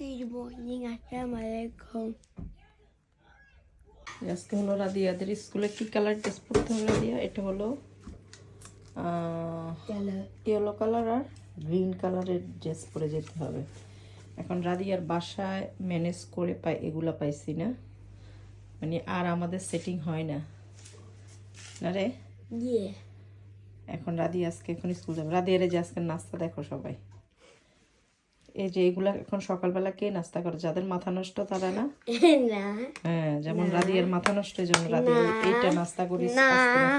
Good morning, alaikum. আজকে হলো রাদিয়াদের স্কুলে কি কালার ড্রেস পরতে হলো রাদিয়া? এটা হলো ইয়েলো কালার আর গ্রিন কালারের ড্রেস পরে যেতে হবে। এখন রাদিয়ার বাসায় ম্যানেজ করে পাই এগুলা পাইছি না। মানে আর আমাদের সেটিং হয় না। না রে? এখন রাদি আজকে এখন স্কুল যাবে। রাদিয়ারে যে আজকে নাস্তা দেখো সবাই। এই যে এগুলা এখন সকালবেলা কে নাস্তা করে? যাদের মাথা নষ্ট তারা না? হ্যাঁ যেমন রাদিয়ার মাথা নষ্ট এই জন্য রাদি এইটা নাস্তা করি না।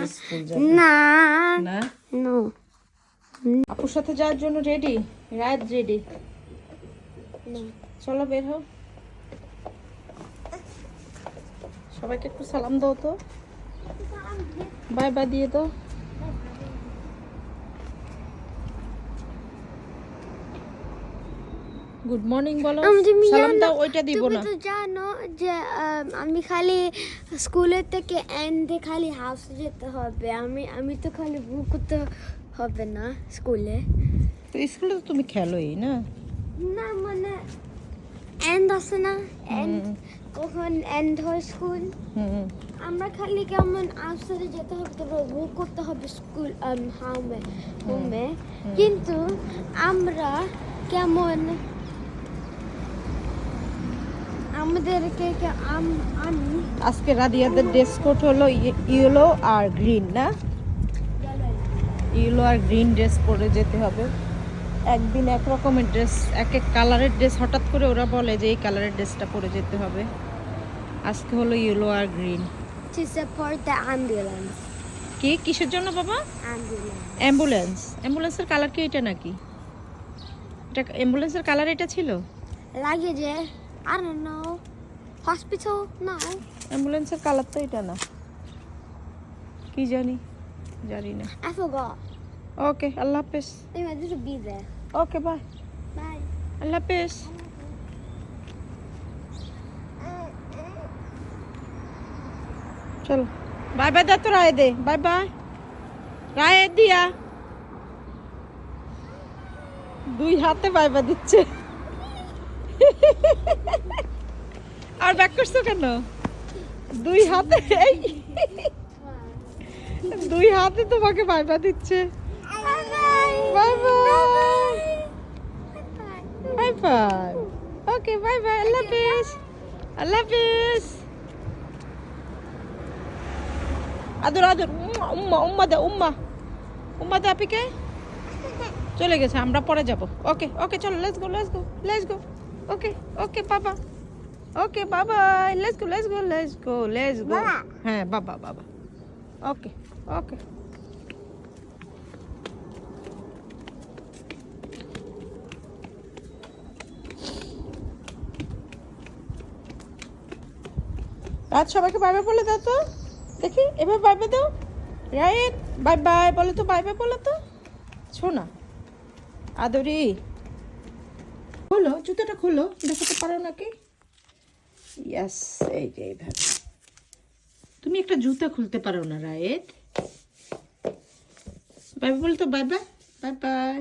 স্কুল যাবে। Nah. না? আপুর সাথে যাওয়ার জন্য রেডি রাত রেডি চলো বের হও। সবাইকে একটু সালাম দাও তো। বাই বাই দিয়ে দাও। গুড মর্নিং বলো। সালাম জানো- দাও ওইটা দিব না। তুমি তো জানো যে আমি খালি স্কুলের থেকে এন্ডে খালি হাউসে যেতে হবে। আমি আমি তো খালি বুক করতে হবে না স্কুলে। তো স্কুলে তো তুমি খেলোই না? না মানে এন্ড আছে না এন্ড কখন এন্ড হয় স্কুল আমরা খালি কেমন আউটসাইডে যেতে হবে তো বুক করতে হবে স্কুল হামে হোমে। কিন্তু আমরা কেমন আমাদেরকে আম- আমি আজকে রাদিয়াদের ড্রেস কোড হলো ইয়েলো আর গ্রিন না? ইয়েলো আর গ্রিন ড্রেস পরে যেতে হবে। একদিন এক রকমের ড্রেস এক এক কালারের ড্রেস হঠাৎ করে ওরা বলে যে এই কালারের ড্রেসটা পরে যেতে হবে। আজকে হলো yellow R green to support the ambulance. কি? কিসের জন্য বাবা? অ্যাম্বুলেন্স অ্যাম্বুলেন্সের কালার কি এটা নাকি? এটা অ্যাম্বুলেন্সের কালার এটা ছিল? লাগে যে I don't know. Hospital? No. অ্যাম্বুলেন্সের কালার তো এটা না। কি জানি? জানি না। I forgot. ওকে আল্লাহ হাফেজ। Anyway this will be there. Okay bye bye Allah হাফেজ। চলো। বাই বাই দা তো রায় দে। Bye bye. রায় দিয়া। দুই হাতে বাই বাই দিচ্ছে। আর ব্যাক করছ কেন? দুই হাতে দুই হাতে তোমাকে বাই বাই দিচ্ছে। Bye bye bye bye High five. Okay, bye bye. Allah Hafiz. আদর আদর। উম্মা উম্মা উম্মা দে উম্মা। উম্মা দে আপিকে। চলে গেছে আমরা পরে যাব। ওকে ওকে চলো let's go let's go let's go okay okay বাবা ওকে বাবা let's go let's go let's go let's go হ্যাঁ বাবা বাবা ওকে ওকে রাত সবাইকে বাই বাই বলে দাও তো। দেখি এবার বাই বাই দাও। রাইট বাই বাই বলে তো বাই বাই বলে তো। শোনা আদরি। খোলো জুতোটা খোলো দেখাতে পারো নাকি? ইয়াস এই যে এইভাবে। তুমি একটা জুতো খুলতে পারো না রায়েত। বাই বলতো বাই বাই বাই বাই